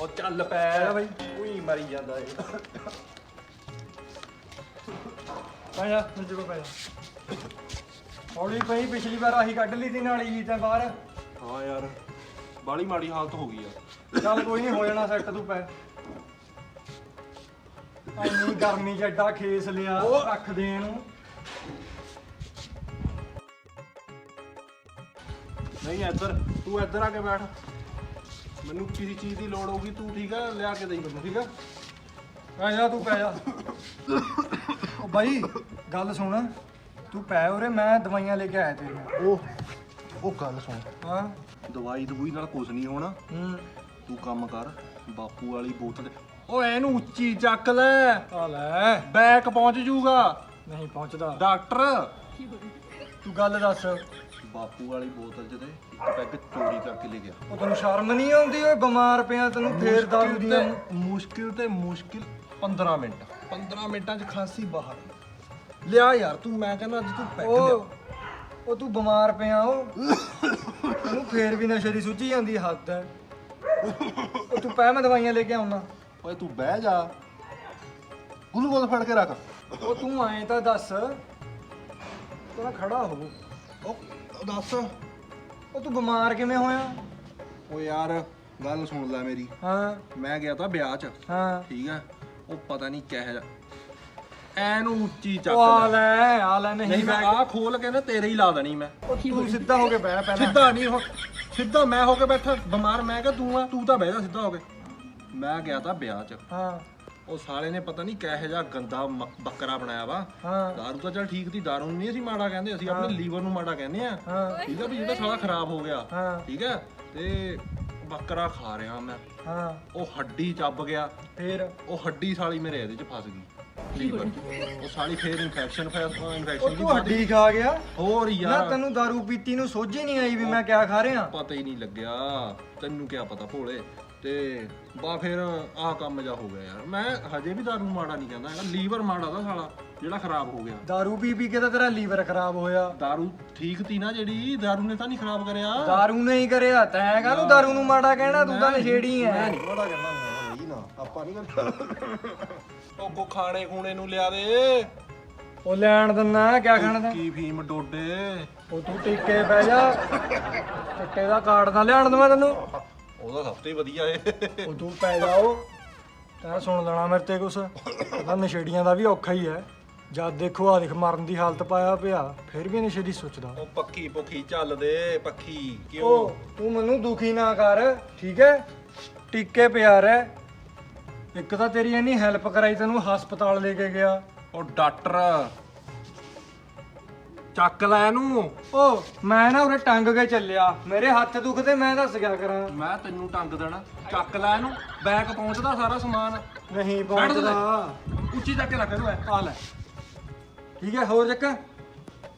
ਉਹ ਚੱਲ ਪੈ ਆ ਬਾਈ। ਉਹੀ ਮਰੀ ਜਾਂਦਾ ਏ ਪੈ ਜਾ ਕੋਲ ਪੈ ਜਾ। ਹੌਲੀ ਪਈ ਪਿਛਲੀ ਵਾਰ ਆਹੀ ਕੱਢ ਲਈ ਦੀ ਨਾਲੀ ਜੀ ਤਾਂ ਬਾਹਰ। ਹਾਂ ਯਾਰ ਬਾਲੀ ਮਾੜੀ ਹਾਲਤ ਹੋ ਗਈ ਆ। ਚੱਲ ਕੋਈ ਨਹੀਂ ਹੋ ਜਾਣਾ ਸੈੱਟ ਤੂੰ ਪੈ। ਇੰਨੀ ਗਰਮੀ ਚ ਐਡਾ ਖੇਸ ਲਿਆ ਰੱਖ ਦੇ ਇਹਨੂੰ। ਨਹੀਂ ਇੱਧਰ ਤੂੰ ਇੱਧਰ ਆ ਕੇ ਬੈਠ। ਮੈਨੂੰ ਕਿਸੇ ਚੀਜ਼ ਦੀ ਲੋੜ ਹੋਊਗੀ ਤੂੰ ਠੀਕ ਆ ਲਿਆ ਕੇ ਦੇਈ ਮੈਨੂੰ ਠੀਕ ਆ? ਪੈ ਜਾ ਤੂੰ ਪੈ ਜਾ। ਉਹ ਬਾਈ ਗੱਲ ਸੁਣ। ਤੂੰ ਪੈ ਉਰੇ ਮੈਂ ਦਵਾਈਆਂ ਲੈ ਕੇ ਆਇਆ ਤੇਰੀਆਂ। ਉਹ ਉਹ ਗੱਲ ਸੁਣ। ਹਾਂ? ਦਵਾਈ ਦਵੂਈ ਨਾਲ ਕੁਝ ਨਹੀਂ ਹੋਣਾ। ਹੂੰ। ਤੂੰ ਕੰਮ ਕਰ ਬਾਪੂ ਵਾਲੀ ਬੋਤਲ ਓਏ ਇਹਨੂੰ ਉੱਚੀ ਚੱਕ ਲੈ। ਆ ਲੈ। ਬੈਕ ਪਹੁੰਚ ਜੂਗਾ। ਨਹੀਂ ਪਹੁੰਚਦਾ। ਡਾਕਟਰ ਤੂੰ ਗੱਲ ਦੱਸ। ਬਾਪੂ ਵਾਲੀ ਬੋਤਲ ਚ ਤੇ ਇੱਕ ਪੈਗ ਚੋਰੀ ਕਰਕੇ ਲੈ ਗਿਆ। ਉਹ ਤੈਨੂੰ ਸ਼ਰਮ ਨਹੀਂ ਆਉਂਦੀ ਓਏ? ਬਿਮਾਰ ਪਿਆ ਤੈਨੂੰ ਫੇਰ ਦਾਰੂ ਦੀਆਂ। ਮੁਸ਼ਕਿਲ ਤੇ ਮੁਸ਼ਕਿਲ 15 ਮਿੰਟ। 15 ਮਿੰਟਾਂ ਚ ਖਾਂਸੀ ਬਾਹਰ। ਲਿਆ ਯਾਰ ਤੂੰ ਮੈਂ ਕਹਿੰਦਾ ਅੱਜ ਤੂੰ ਪੈਗ ਲਿਆ। ਉਹ ਤੂੰ ਬਿਮਾਰ ਪਿਆ ਉਹ ਤੈਨੂੰ ਫੇਰ ਵੀ ਨਸ਼ੇ ਦੀ ਸੁੱਝੀ ਜਾਂਦੀ ਹੱਦ ਹੈ ਉਹ ਤੂੰ ਪੈ ਮੈਂ ਦਵਾਈਆਂ ਲੈ ਕੇ ਆਉਣਾ। ਓਏ ਤੂੰ ਬਹਿ ਜਾ। ਗਲੂਕੋਜ਼ ਫੜ ਕੇ ਰੱਖ। ਉਹ ਤੂੰ ਐਂ ਤਾਂ ਦੱਸ। ਤੂੰ ਖੜਾ ਹੋ। ਉਹ ਦੱਸ ਉਹ ਤੂੰ ਬਿਮਾਰ ਕਿਵੇਂ ਹੋਇਆ? ਓ ਯਾਰ ਗੱਲ ਸੁਣ ਲੈ ਮੇਰੀ। ਹਾਂ। ਮੈਂ ਗਿਆ ਤਾਂ ਵਿਆਹ ਚ। ਹਾਂ। ਠੀਕ ਆ? ਉਹ ਪਤਾ ਨਹੀਂ ਕਿਹੋ ਜਿਹਾ। ਐਨੂੰ ਉੱਚੀ ਚੱਕ ਆ ਲੈ। ਲੈ ਆ ਲੈ ਨਹੀਂ ਨਹੀਂ ਮੈਂ ਆਹ ਖੋਲ ਕੇ ਨਾ ਤੇਰੇ ਹੀ ਲਾ ਦੇਣੀ ਮੈਂ। ਤੂੰ ਸਿੱਧਾ ਹੋ ਕੇ ਬਹਿ ਪਹਿਲਾਂ। ਸਿੱਧਾ ਨਹੀਂ ਹੋ ਸਿੱਧਾ ਮੈਂ ਹੋ ਕੇ ਬੈਠਾ। ਬਿਮਾਰ ਮੈਂ ਕਿ ਤੂੰ ਆ ਤੂੰ ਤਾਂ ਬਹਿ ਜਾ ਸਿੱਧਾ ਹੋ ਕੇ। ਮੈਂ ਗਿਆ ਤਾਂ ਵਿਆਹ 'ਚ। ਹਾਂ। ਉਹ ਸਾਲੇ ਨੇ ਪਤਾ ਨਹੀਂ ਕਿਹੋ ਜਿਹਾ ਗੰਦਾ ਮ- ਬੱਕਰਾ ਬਣਾਇਆ ਵਾ। ਹਾਂ। ਦਾਰੂ ਤਾਂ ਚੱਲ ਠੀਕ ਸੀ ਦਾਰੂ ਨੂੰ ਨਹੀਂ ਅਸੀਂ ਮਾੜਾ ਕਹਿੰਦੇ ਅਸੀਂ ਆਪਣੇ ਲੀਵਰ ਨੂੰ ਮਾੜਾ ਕਹਿੰਦੇ ਆ। ਹਾਂ। ਠੀਕ ਆ ਵੀ ਜਿਹੜਾ ਸਾਲਾ ਖਰਾਬ ਹੋ ਗਿਆ। ਹਾਂ। ਠੀਕ ਹੈ ਤੇ ਬੱਕਰਾ ਖਾ ਰਿਹਾ ਮੈਂ। ਹਾਂ। ਉਹ ਹੱਡੀ ਚੱਬ ਗਿਆ। ਫੇਰ? ਉਹ ਹੱਡੀ ਸਾਲੀ ਮੇਰੇ ਇਹਦੇ 'ਚ ਫਸ ਗਈ ਲੀਵਰ 'ਚ। ਉਹ ਸਾਲੀ ਫੇਰ ਇਨਫੈਕਸ਼ਨ ਫੈਸ ਉਹ ਇਨਫੈਕਸ਼ਨ ਦੀ ਤੂੰ ਹੱਡੀ ਖਾ ਗਿਆ? ਹੋਰ ਨਾ ਯਾਰ। ਤੈਨੂੰ ਦਾਰੂ ਪੀਤੀ ਨੂੰ ਸੋਝੀ ਨਹੀਂ ਆਈ ਵੀ ਮੈਂ ਕਿਆ ਖਾ ਰਿਹਾ। ਪਤਾ ਹੀ ਨਹੀਂ ਲੱਗਿਆ। ਤੈਨੂੰ ਕੀ ਪਤਾ ਭੋਲੇ। ਤੇ ਬਾ ਫਿਰ ਆਹ ਕੰਮ ਜਾ ਹੋ ਗਿਆ ਯਾਰ। ਮੈਂ ਹਜੇ ਵੀ ਦਾਰੂ ਮਾੜਾ ਨਹੀਂ ਕਹਿੰਦਾ ਹੈਗਾ ਲੀਵਰ ਮਾੜਾ ਦਾ ਸਾਲਾ ਜਿਹੜਾ ਖਰਾਬ ਹੋ ਗਿਆ। ਦਾਰੂ ਪੀ ਪੀ ਕੇ ਤਾਂ ਤੇਰਾ ਲੀਵਰ ਖਰਾਬ ਹੋਇਆ। ਦਾਰੂ ਠੀਕ ਤੀ ਨਾ ਜਿਹੜੀ ਦਾਰੂ ਨੇ ਤਾਂ ਨਹੀਂ ਖਰਾਬ ਕਰਿਆ। ਦਾਰੂ ਨਹੀਂ ਕਰਿਆ ਤੈਂ ਕਾਹਨੂੰ ਦਾਰੂ ਨੂੰ ਮਾੜਾ ਕਹਿਣਾ ਤੂੰ ਤਾਂ ਨਸ਼ੇੜੀ ਐ। ਮੈਂ ਨਹੀਂ ਮਾੜਾ ਕਹਿੰਦਾ ਨਹੀਂ ਨਾ ਆਪਾਂ ਨਹੀਂ ਕਰਦਾ ਉਹ ਕੋ ਖਾਣੇ ਖੂਣੇ ਨੂੰ ਲਿਆ ਦੇ। ਉਹ ਲੈਣ ਦਿੰਨਾ ਕਿਆ ਖਾਣਾ ਤੈਂ? ਕੀ ਫੀਮ ਡੋਡੇ। ਉਹ ਤੂੰ ਟਿੱਕੇ ਪੈ ਜਾ। ਚਿੱਟੇ ਦਾ ਕਾਰਡ ਨਾ ਲਿਆਣ ਦਵਾਂ ਤੈਨੂੰ। ਉਹਦਾ ਸਭ ਤੋਂ ਹੀ ਵਧੀਆ ਏ। ਉਹ ਤੂੰ ਪੈ ਜਾਓ ਤੈਂ ਸੁਣ ਲੈਣਾ ਮੇਰੇ ਤੇ ਕੁਛ। ਤਾਂ ਨਸ਼ੇੜੀਆਂ ਦਾ ਵੀ ਔਖਾ ਹੀ ਐ ਜਦ ਦੇਖੋ ਆ ਦੇਖ ਮਰਨ ਦੀ ਹਾਲਤ ਪਾਇਆ ਪਿਆ ਫਿਰ ਵੀ ਨਸ਼ੇ ਦੀ ਸੋਚਦਾ। ਉਹ ਪੱਖੀ ਪੁੱਖੀ ਚੱਲਦੇ ਪੱਖੀ ਉਹ ਕਿਉਂ ਤੂੰ ਮੈਨੂੰ ਦੁਖੀ ਨਾ ਕਰ ਠੀਕ ਹੈ? ਟਿੱਕੇ ਪਿਆ ਰਹਿ। ਇੱਕ ਤਾਂ ਤੇਰੀ ਇੰਨੀ ਹੈਲਪ ਕਰਾਈ ਤੈਨੂੰ ਹਸਪਤਾਲ ਲੈ ਕੇ ਗਿਆ। ਉਹ ਡਾਕਟਰ। ਚੱਕ ਲੈ ਇਹਨੂੰ। ਉਹ ਮੈਂ ਨਾ ਉਰੇ ਟੰਗ ਕੇ ਚੱਲਿਆ। ਮੇਰੇ ਹੱਥ ਦੁਖਦੇ ਮੈਂ ਦੱਸ ਗਿਆ ਕਰਾਂ? ਮੈਂ ਤੈਨੂੰ ਟੰਗ ਦੇਣਾ। ਚੱਕ ਲੈ ਇਹਨੂੰ। ਬੈਗ ਪਹੁੰਚਦਾ ਸਾਰਾ ਸਮਾਨ। ਨਹੀਂ ਬੈਠ ਜਾ। ਪਹੁੰਚਦਾ। ਉੱਚੀ ਚੱਕ ਕੇ ਰੱਖ ਇਹਨੂੰ ਐ। ਆ ਲੈ। ਠੀਕ ਹੈ ਹੋਰ ਚੱਕ।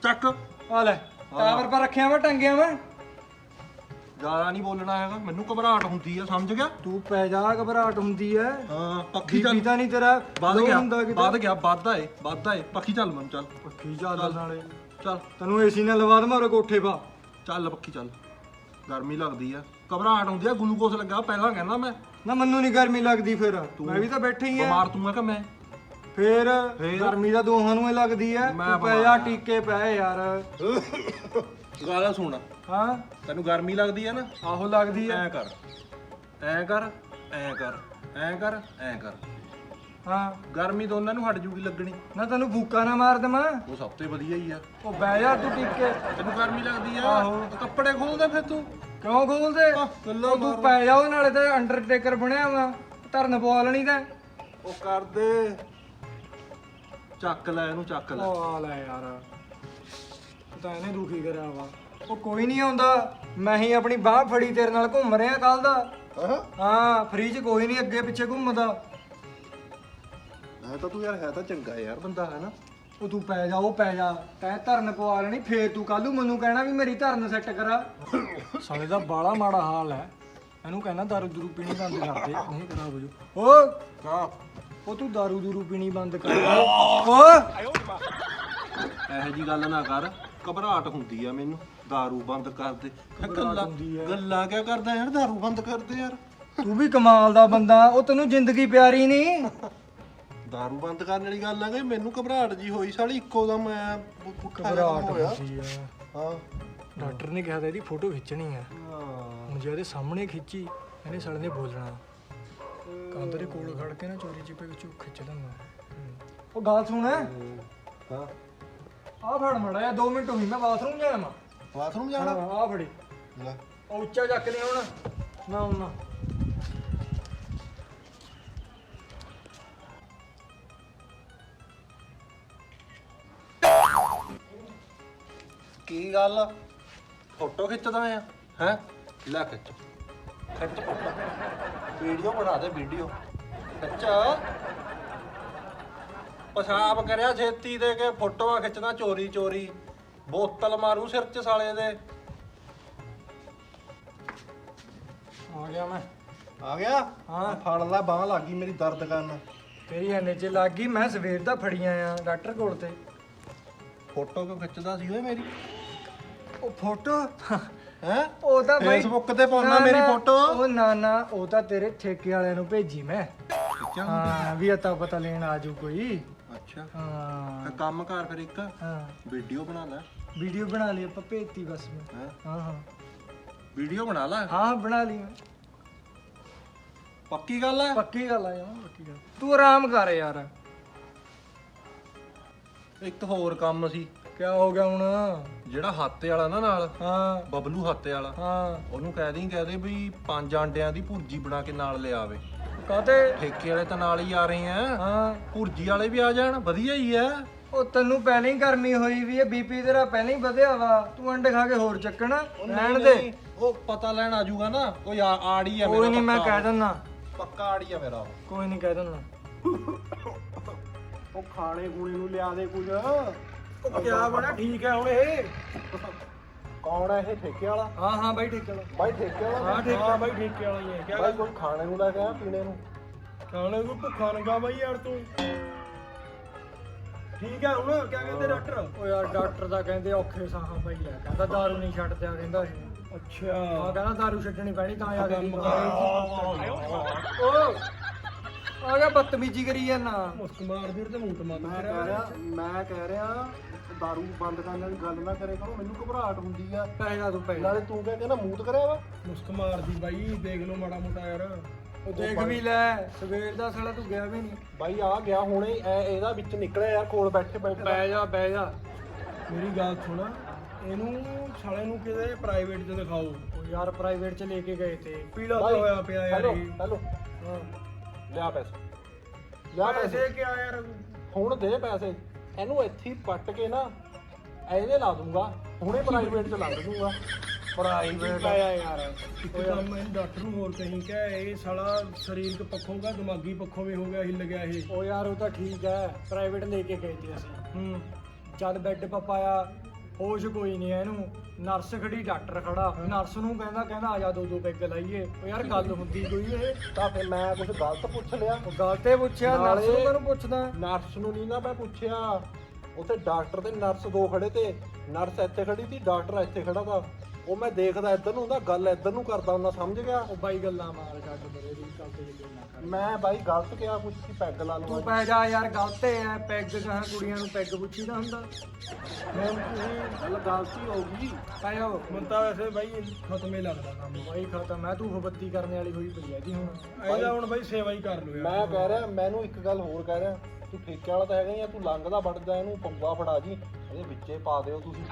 ਚੱਕ। ਆ ਲੈ। ਟਾਵਰ ਪਰ ਰੱਖਿਆ ਮੈਂ ਟੰਗਿਆ ਮੈਂ ਜ਼ਿਆਦਾ ਨਹੀਂ ਬੋਲਣਾ ਹੈਗਾ। ਮੈਨੂੰ ਘਬਰਾਹਟ ਹੁੰਦੀ ਆ ਸਮਝ ਗਿਆ? ਤੂੰ ਪੈ ਜਾ ਘਬਰਾਹਟ ਹੁੰਦੀ ਐ। ਹਾਂ ਪੱਖੀ ਚੱਲ। ਬੀਬੀ ਤਾਂ ਨਹੀਂ ਤੇਰਾ। ਵੱਧ ਲੋੜ ਗਿਆ ਹੁੰਦਾ ਕਿਤੇ। ਵੱਧ ਗਿਆ ਵੱਧਦਾ ਏ ਵੱਧਦਾ ਏ। ਪੱਖੀ ਚੱਲ ਮਨ ਚੱਲ। ਪੱਖੀ ਚੱਲ। ਨਾਲੇ। ਚੱਲ ਤੈਨੂੰ ਏਸੀ ਨਾਲ ਲਵਾ ਦਮਾ ਉਰੇ ਕੋਠੇ ਪਾ। ਚੱਲ ਪੱਖੀ ਚੱਲ। ਗਰਮੀ ਲੱਗਦੀ ਆ। ਘਬਰਾਹਟ ਹੁੰਦੀ ਆ ਗਲੂਕੋਸ ਲੱਗਾ ਪਹਿਲਾਂ ਕਹਿੰਦਾ ਮੈਂ। ਨਾ ਮੈਨੂੰ ਨਹੀਂ ਗਰਮੀ ਲੱਗਦੀ ਫਿਰ। ਮੈਂ ਵੀ ਤਾਂ ਬੈਠਾ ਹੀ ਆ। ਬਿਮਾਰ ਤੂੰ ਆ ਕਿ ਮੈਂ? ਫੇਰ ਫੇਰ? ਗਰਮੀ ਤਾਂ ਦੋਹਾਂ ਨੂੰ ਹੀ ਲੱਗਦੀ ਐ ਮੈਂ ਤੂੰ ਪੈ ਬਿਮਾਰ ਜਾ ਆ। ਟੀਕੇ ਪੈ ਯਾਰ। ਗਾਲਾਂ ਸੁਣ। ਹਾਂ? ਤੈਨੂੰ ਗਰਮੀ ਲੱਗਦੀ ਆ ਨਾ? ਆਹੋ ਲੱਗਦੀ ਐ ਐ ਕਰ। ਐ ਕਰ ਐ ਕਰ ਐ ਕਰ ਐ ਕਰ। ਹਾਂ। ਗਰਮੀ ਦੋਨਾਂ ਨੂੰ ਹਟ ਜੂਗੀ ਲੱਗਣੀ। ਨਾ ਤੈਨੂੰ ਫੂਕਾ ਨਾ ਮਾਰ ਦੇਵਾਂ। ਉਹ ਸਭ ਤੋਂ ਵਧੀਆ ਹੀ ਆ। ਉਹ ਬਹਿ ਜਾ ਤੂੰ ਟੀਕੇ ਤੈਨੂੰ ਗਰਮੀ ਲੱਗਦੀ ਆ। ਆਹੋ। ਤਾਂ ਕੱਪੜੇ ਖੋਲਦੇ ਫਿਰ ਤੂੰ। ਕਿਉਂ ਖੋਲਦੇ ਉਹ ਤੂੰ ਪੈ ਜਾ ਉਹ ਨਾਲੇ ਤੇ ਅੰਡਰਟੇਕਰ ਬਣਿਆ ਵਾ। ਧਰਨ ਪਵਾ ਲੈਣੀ ਤਾਂ। ਉਹ ਕਰ ਦੇ। ਚੱਕ ਲੈ ਇਹਨੂੰ ਚੱਕ ਲੈ। ਆ ਲੈ ਯਾਰ। ਤੂੰ ਤਾਂ ਇਹਨੇ ਦੁਖੀ ਕਰਿਆ ਵਾ। ਉਹ ਕੋਈ ਨਹੀਂ ਆਉਂਦਾ। ਮੈਂ ਹੀ ਆਪਣੀ ਬਾਹ ਫੜੀ ਤੇਰੇ ਨਾਲ ਘੁੰਮ ਰਿਹਾ ਕੱਲ ਦਾ। ਹਾਂ। ਹਾਂ ਫ੍ਰੀ ਚ ਕੋਈ ਨਹੀਂ ਅੱਗੇ ਪਿੱਛੇ ਘੁੰਮਦਾ। ਹੈ ਤਾਂ ਤੂੰ ਯਾਰ ਹੈ ਤਾਂ ਚੰਗਾ ਯਾਰ ਬੰਦਾ ਹੈ ਨਾ? ਉਹ ਤੂੰ ਪੈ ਜਾ ਉਹ ਪੈ ਜਾ। ਤੈਂ ਧਰਨ ਪਵਾ ਲੈਣੀ ਫੇਰ ਤੂੰ ਕੱਲੂ ਮੈਨੂੰ ਕਹਿਣਾ ਵੀ ਮੇਰੀ ਧਰਨ ਸੈੱਟ ਕਰਾ। ਸਾਲੇ ਦਾ ਬਾਲਾ ਮਾੜਾ ਹਾਲ ਹੈ। ਇਹਨੂੰ ਕਹਿਣਾ ਦਾਰੂ ਦੂਰੂ ਪੀਣੀ ਬੰਦ ਕਰ ਦੇ। ਨਹੀਂ ਖਰਾਬ ਹੋ ਜੂ ਓ! ਕਾ ਉਹ ਤੂੰ ਦਾਰੂ ਦੂਰੂ ਪੀਣੀ ਬੰਦ ਕਰ ਓ! ਇਹੋ ਜੀ ਗੱਲ ਨਾ ਕਰ। ਘਬਰਾਹਟ ਹੁੰਦੀ ਆ ਮੈਨੂੰ। ਦਾਰੂ ਬੰਦ ਕਰ ਦੇ। ਗੱਲਾਂ ਕਿਆ ਕਰਦਾ ਯਾਰ? ਦਾਰੂ ਬੰਦ ਕਰ ਦੇ ਯਾਰ। ਤੂੰ ਵੀ ਕਮਾਲ ਦਾ ਬੰਦਾ। ਉਹ ਤੈਨੂੰ ਜ਼ਿੰਦਗੀ ਪਿਆਰੀ ਨਹੀਂ दारू ਬੰਦ ਕਰਨ ਵਾਲੀ ਗੱਲ ਆ ਕਿ ਮੈਨੂੰ ਘਬਰਾਹਟ ਜੀ ਹੋਈ ਸਾਲੀ ਇੱਕੋ ਦਮ ਮੈਂ ਪੁੱਠਾ ਜਿਹਾ ਕੰਮ ਘਬਰਾਹਟ ਹੋਇਆ ਹੁੰਦੀ ਆ ਹਾਂ ਡਾਕਟਰ ਨੇ ਕਿਹਾ ਤਾਂ ਇਹਦੀ ਫੋਟੋ ਖਿੱਚਣੀ ਆ ਹਾਂ। ਹੁਣ ਜੇ ਇਹਦੇ ਸਾਹਮਣੇ ਖਿੱਚੀ ਇਹਨੇ ਸਾਲੇ ਨੇ ਬੋਲਣਾ ਕੰਧ ਦੇ ਕੋਲ ਖੜ ਕੇ ਨਾ ਚੋਰੀ ਚਿਪੇ ਵਿੱਚੋਂ ਖਿੱਚ ਲੈਣਾ ਉਹ ਗੱਲ ਸੁਣ ਹਾਂ ਆ ਫੜ ਮੜਾ 2 ਮਿੰਟ ਹੋਈ ਮੈਂ ਬਾਥਰੂਮ ਜਾਣਾ ਬਾਥਰੂਮ ਜਾਣਾ ਆ ਫੜੀ ਲੈ ਉਹ ਉੱਚਾ ਚੱਕ ਲਿਆ ਹੁਣ ਨਾ ਹੁਣ ਨਾ ਕੀ ਗੱਲ ਫੋਟੋ ਖਿੱਚਦਾ ਆ? ਹੈ? ਲੈ ਖਿੱਚ। ਖਿੱਚ ਫੋਟੋ। ਵੀਡੀਓ ਬਣਾ ਦੇ ਵੀਡੀਓ। ਖਿੱਚ। ਪਛਾਪ ਕਰਿਆ ਛੇਤੀ ਦੇ ਕੇ ਫੋਟੋਆਂ ਖਿੱਚਦਾ ਚੋਰੀ ਚੋਰੀ। ਬੋਤਲ ਮਾਰੂ ਸਿਰ 'ਚ ਸਾਲੇ ਦੇ। ਆ ਗਿਆ ਮੈਂ। ਆ ਗਿਆ? ਹਾਂ। ਫੜ ਲੈ ਬਾਹ ਲੱਗੀ ਮੇਰੀ ਦਰਦ ਕਰਨ। ਤੇਰੀ ਐਨੇ ਚ ਲੱਗ ਗਈ ਮੈਂ ਸਵੇਰ ਦਾ ਫੜੀਆਂ ਆ ਡਾਕਟਰ ਕੋਲ ਤੇ। ਫੋਟੋ ਕਿਉਂ ਖਿੱਚਦਾ ਸੀ ਓਏ ਮੇਰੀ? ਉਹ ਫੋਟੋ? ਹੈ? ਉਹ ਤਾਂ ਬਾਈ ਫੇਸਬੁੱਕ ਤੇ ਪਾਉਣਾ ਨਾ, ਮੇਰੀ ਨਾ, ਫੋਟੋ? ਉਹ ਨਾ ਨਾ ਉਹ ਤਾਂ ਤੇਰੇ ਠੇਕੇ ਵਾਲਿਆਂ ਨੂੰ ਭੇਜੀ ਮੈਂ। ਹਾਂ ਵੀ ਅਤਾ ਪਤਾ ਲੈਣ ਆਜੂ ਕੋਈ। ਅੱਛਾ। ਹਾਂ। ਫਿਰ ਕੰਮ ਕਰ ਫਿਰ ਇੱਕ। ਹਾਂ। ਵੀਡੀਓ ਬਣਾ ਲੈ। ਵੀਡੀਓ ਬਣਾ ਲਈ ਆਪਾਂ ਭੇਜਤੀ ਬਸ ਮੈਂ। ਹੈ? ਹਾਂ ਹਾਂ। ਵੀਡੀਓ ਬਣਾ ਲੈ। ਹਾਂ ਬਣਾ ਲਈ ਮੈਂ। ਪੱਕੀ ਗੱਲ ਹੈ ਪੱਕੀ ਗੱਲ ਆ ਯਾਰ ਪੱਕੀ ਗੱਲ। ਤੂੰ ਆਰਾਮ ਕਰ ਯਾਰ। ਇੱਕ ਹੋਰ ਕੰਮ ਸੀ। ਕਿਆ ਹੋ ਗਿਆ ਹੁਣ? ਜਿਹੜਾ ਹਾਤੇ ਵਾਲਾ ਨਾ ਨਾਲ ਹਾਂ। ਬਬਲੂ ਹਾਤੇ ਵਾਲਾ। ਹਾਂ। ਉਹਨੂੰ ਕਹਿ ਦੇਂ ਕਹਿ ਦੇ ਵੀ ਪੰਜ ਆਂਡਿਆਂ ਦੀ ਭੁਰਜੀ ਬਣਾ ਕੇ ਨਾਲ ਲਿਆਵੇ ਕਾਤੇ ਠੇਕੇ ਵਾਲੇ ਤਾਂ ਨਾਲ ਹੀ ਆ ਰਹੇ ਆ ਹਾਂ। ਭੁਰਜੀ ਵਾਲੇ ਵੀ ਆ ਜਾਣ ਵਧੀਆ ਹੀ ਆ ਉਹ ਤੈਨੂੰ ਪਹਿਲਾਂ ਹੀ ਗਰਮੀ ਹੋਈ ਵੀ ਹੈ ਬੀਪੀ ਤੇਰਾ ਪਹਿਲਾਂ ਹੀ ਵਧਿਆ ਵਾ। ਤੂੰ ਅੰਡੇ ਖਾ ਕੇ ਹੋਰ ਚੱਕਣਾ ਰਹਿਣ ਦੇ। ਉਹ ਪਤਾ ਲੈਣ ਆ ਜਾਊਗਾ ਨਾ। ਕੋਈ ਆ- ਆੜੀ ਆ ਮੇਰਾ ਕੋਈ ਨਹੀਂ ਮੈਂ ਪੱਕਾ। ਕਹਿ ਦਿੰਦਾ। ਪੱਕਾ ਆੜੀ ਆ ਮੇਰਾ। ਕੋਈ ਨਹੀਂ ਕਹਿ ਦਿੰਦਾ। ਉਹ ਖਾਣੇ ਖੂਣੇ ਨੂੰ ਲਿਆ ਦੇ ਕੁਝ। ਉਹ ਕਿਆ ਬਣਾ ਠੀਕ ਹੈ ਹੁਣ ਇਹ। ਕੌਣ ਹੈ ਇਹ? ਠੇਕੇ ਵਾਲਾ? ਹਾਂ ਹਾਂ ਬਾਈ ਠੀਕ ਹੈ ਬਾਈ ਠੇਕੇ ਵਾਲਾ? ਹਾਂ ਠੀਕ ਬਾਈ ਠੇਕੇ ਵਾਲਾ ਹੀ ਹੈ। ਬਾਈ ਕੋਈ ਖਾਣੇ ਨੂੰ ਲੈ ਕੇ ਆ ਪੀਣੇ ਨੂੰ? ਖਾਣੇ ਨੂੰ ਭੁੱਖਾ ਨੰਗਾ ਬਾਈ ਯਾਰ ਤੂੰ। ਠੀਕ ਹੈ ਹੁਣ ਕਿਆ ਕਹਿੰਦੇ ਡਾਕਟਰ? ਉਹ ਯਾਰ ਡਾਕਟਰ ਦਾ ਕਹਿੰਦੇ ਔਖੇ ਸਾਹਾਂ ਪਈ ਆ ਕਹਿੰਦਾ ਦਾਰੂ ਨਹੀਂ ਛੱਡਦਿਆ ਕਹਿੰਦਾ ਅੱਛਾ। ਹਾਂ ਕਹਿੰਦਾ ਦਾਰੂ ਛੱਡਣੀ ਪੈਣੀ ਤਾਂ ਕੇ ਓ ਆ ਗਿਆ ਬਦਤਮੀਜੀ ਕਰੀ ਜਾਂਦਾ। ਮੁਸਕ ਮਾਰ ਵੀਰ ਤੇ ਮੂੰਹ ਮਾਰ ਮੈਂ ਕਹਿ ਰਿਹਾ ਮੈਂ ਕਹਿ ਰਿਹਾ ਦਾਰੂ ਬੰਦ ਕਰਨ ਵਾਲੀ ਗੱਲ ਨਾ ਕਰੇ ਕਰੋ ਮੈਨੂੰ ਘਬਰਾਹਟ ਹੁੰਦੀ ਆ। ਪੈਗਾ ਤੂੰ ਪੈਗਾ ਨਾਲੇ ਤੂੰ ਕਹਿੰਦਾ ਨਾ ਮੂਤ ਕਰਿਆ ਵਾ। ਮੁਸਕ ਮਾਰਦੀ ਬਾਈ ਦੇਖ ਲਓ ਮਾੜਾ ਮੋਟਾ ਯਾਰ। ਉਹ ਦੇਖ ਵੀ ਲੈ ਸਵੇਰ ਦਾ ਸਾਲਾ ਤੂੰ ਗਿਆ ਵੀ ਨਹੀਂ। ਬਾਈ ਆ ਗਿਆ ਹੁਣੇ ਐ ਇਹਦਾ ਵਿੱਚ ਨਿਕਲਿਆ ਯਾਰ ਕੋਲ ਬੈਠੇ ਬੈਠੇ ਬਹਿ ਜਾ ਬਹਿ ਜਾ। ਮੇਰੀ ਗੱਲ ਸੁਣ ਇਹਨੂੰ ਸਾਲੇ ਨੂੰ ਕਿਤੇ ਪ੍ਰਾਈਵੇਟ 'ਚ ਦਿਖਾਓ। ਉਹ ਯਾਰ ਪ੍ਰਾਈਵੇਟ 'ਚ ਲੈ ਕੇ ਗਏ ਤੇ। ਪੀਲਾ ਤਾਂ ਹੋਇਆ ਪਿਆ ਯਾਰ ਹੈਲੋ ਇਹ। ਹੈਲੋ ਹਾਂ। ਲਿਆ ਪੈਸੇ। ਲਿਆ ਪੈਸੇ ਪੈਸੇ। ਕਿਆ ਯਾਰ? ਹੁਣ ਦੇ ਪੈਸੇ। ਇਹਨੂੰ ਇੱਥੇ ਹੀ ਪੱਟ ਕੇ ਨਾ ਇਹਦੇ ਲਾ ਦੂੰਗਾ ਹੁਣੇ ਪ੍ਰਾਈਵੇਟ ਚ ਲੱਗ ਦੂੰਗਾ ਪ੍ਰਾਈਵੇਟ ਆਇਆ ਯਾਰ? ਇੱਕ ਕੰਮ ਇਹ ਡਾਕਟਰ ਨੂੰ ਹੋਰ ਕਹੀਂ ਕਿ ਇਹ ਸਾਲਾ ਸਰੀਰਕ ਪੱਖੋਂ ਦਾ ਦਿਮਾਗੀ ਪੱਖੋਂ ਵੀ ਹੋ ਗਿਆ ਹਿੱਲ ਗਿਆ ਇਹ। ਉਹ ਯਾਰ ਉਹ ਤਾਂ ਠੀਕ ਹੈ। ਪ੍ਰਾਈਵੇਟ ਲੈ ਕੇ ਗਏ ਤੇ ਅਸੀਂ। ਹੂੰ। ਜਦ ਬੈੱਡ ਪਾ ਪਾਇਆ। ਹੋਸ਼ ਕੋਈ ਨਹੀਂ ਇਹਨੂੰ ਨਰਸ ਖੜੀ ਡਾਕਟਰ ਖੜਾ। ਨਰਸ ਨੂੰ ਕਹਿੰਦਾ ਕਹਿੰਦਾ ਆ ਜਾ ਦੋ ਦੋ ਪੈਗ ਲਾਈਏ। ਉਹ ਯਾਰ ਗੱਲ ਹੁੰਦੀ ਕੋਈ ਇਹ? ਤਾਂ ਫਿਰ ਮੈਂ ਕੁਝ ਗਲਤ ਪੁੱਛ ਲਿਆ। ਉਹ ਗੱਲ ਤੇ ਪੁੱਛਿਆ ਨਰਸ ਨੂੰ ਮੈਨੂੰ ਪੁੱਛਦਾ? ਨਰਸ ਨੂੰ ਨਹੀਂ ਨਾ ਮੈਂ ਪੁੱਛਿਆ। ਉੱਥੇ ਡਾਕਟਰ ਤੇ ਨਰਸ ਦੋ ਖੜੇ ਤੇ। ਨਰਸ ਇੱਥੇ ਖੜੀ ਸੀ ਡਾਕਟਰ ਇੱਥੇ ਖੜਾ ਤਾ। ਉਹ ਮੈਂ ਦੇਖਦਾ ਇੱਧਰ ਨੂੰ ਹੁੰਦਾ ਗੱਲ ਇੱਧਰ ਨੂੰ ਕਰਦਾ ਹੁੰਦਾ ਸਮਝ ਗਿਆ? ਉਹ ਬਾਈ ਗੱਲਾਂ ਮਾਰ ਛੱਡ ਮੇਰੇ ਦੀ ਗੱਲ ਤੇ ਯਕੀਨ ਨਾ ਕਰ। ਮੈਂ ਬਾਈ ਗਲਤ ਕਿਹਾ ਕੁਝ ਕੀ ਪੈਗ ਲਾ ਤੂੰ ਲਵਾਂ ਪੈ ਜਾ ਯਾਰ ਗਲਤ ਹੈ ਪੈਗ ਕਹਾਂ ਕੁੜੀਆਂ ਨੂੰ ਪੈਗ ਪੁੱਛੀਦਾ ਹੁੰਦਾ। ਮੈਂ ਗੱਲ ਗਲਤੀ ਹੋ ਗਈ। ਪੈ ਜਾ ਮਨ ਤਾਂ ਵੈਸੇ ਬਾਈ ਖਤਮ ਹੀ ਲੱਗਦਾ ਕੰਮ। ਬਾਈ ਖਤਮ ਹੈ ਤੂੰ ਫਬੱਤੀ ਕਰਨ ਵਾਲੀ ਹੋਈ ਪਈ ਹੈ ਜੀ ਹੁਣ। ਇਹਦਾ ਹੁਣ ਬਾਈ ਸੇਵਾ ਹੀ ਕਰ ਲੋ ਮੈਂ ਕਹਿ ਰਿਹਾ ਮੈਨੂੰ ਇੱਕ ਗੱਲ ਹੋਰ ਕਹਿ ਰਿਹਾ। ਤੂੰ ਠੇਕੇ ਵਾਲਾ ਤਾਂ ਹੈਗਾ ਹੀ ਆ ਤੂੰ ਲੰਘਦਾ ਵੜਦਾ ਇਹਨੂੰ ਪੰਗਾ ਫੜਾ ਜੀ। ਇਹਦੇ ਵਿੱਚੇ ਪਾ ਦਿਓ ਤੁਸੀਂ।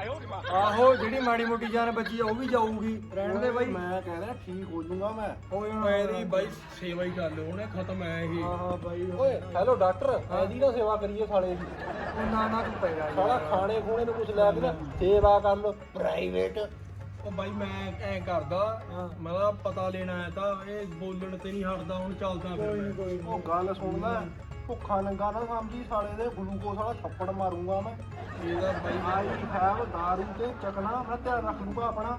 ਆਹੋ ਜਿਹੜੀ ਮਾੜੀ ਮੋਟੀ ਜਾਨ ਬਚੀ ਆ ਉਹ ਵੀ ਜਾਊਗੀ। ਰਹਿਣ ਦੇ ਬਾਈ। ਮੈਂ ਕਹਿ ਰਿਹਾ ਠੀਕ ਹੋ ਜਾਊਗਾ ਮੈਂ। ਓਏ। ਇਹਦੀ ਬਾਈ ਸੇਵਾ ਹੀ ਕਰ ਲੋ ਉਹਨੇ ਖਤਮ ਹੈ ਇਹ ਹਾਂ। ਹਾਂ ਬਾਈ। ਓਏ ਹੈਲੋ ਡਾਕਟਰ ਇਹਦੀ ਨਾ ਸੇਵਾ ਕਰੀਏ ਸਾਲੇ ਦੀ। ਉਹ ਨਾ ਨਾ ਤੂੰ ਪੈ ਜਾ। ਸਾਲਾ ਖਾਣੇ ਖੂਣੇ ਨੂੰ ਕੁਝ ਲੈ ਕੇ ਨਾ ਸੇਵਾ ਕਰ ਲੋ ਪ੍ਰਾਈਵੇਟ ਉਹ ਬਾਈ ਮੈਂ ਐ ਕਰਦਾ ਮੈਂ ਪਤਾ ਲੈਣਾ ਆਇਆ ਤਾਂ ਇਹ ਬੋਲਣ ਤੇ ਨਹੀਂ ਹਟਦਾ ਹੁਣ ਚੱਲਦਾ ਫਿਰ ਉਹ ਗੱਲ ਸੁਣ ਲੈ। ਭੁੱਖਾ ਨੰਗਾ ਨਾ ਸਮਝੀ ਸਾਲੇ ਦੇ ਗਲੂਕੋਸ ਵਾਲਾ ਥੱਪੜ ਮਾਰੂੰਗਾ ਮੈਂ। ਇਹਦਾ ਬਾਈ ਆਈ ਹੈਵ ਦਾਰੂ ਤੇ ਚੱਕਣਾ ਮੈਂ ਧਿਆਨ ਰੱਖ ਲੂੰਗਾ ਆਪਣਾ।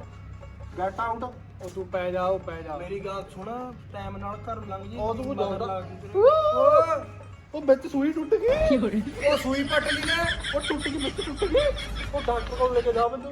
ਗੈਟ ਆਊਟ ਉਹ ਤੂੰ ਪੈ ਜਾ ਉਹ ਪੈ ਜਾ। ਮੇਰੀ ਗੱਲ ਸੁਣ ਟਾਈਮ ਨਾਲ ਘਰ ਲੰਘ ਜੀ। ਉਹ ਤੂੰ ਜਾਂਦਾ। ਉਹ! ਵਿੱਚ ਸੂਈ ਟੁੱਟ ਗਈ। ਉਹ ਸੂਈ ਪੱਟ ਲਈ ਨੇ ਉਹ ਟੁੱਟ ਗਈ ਵਿੱਚ ਟੁੱਟ ਗਈ। ਉਹ ਡਾਕਟਰ ਕੋਲ ਲੈ ਕੇ ਜਾ ਬੰਦੂ।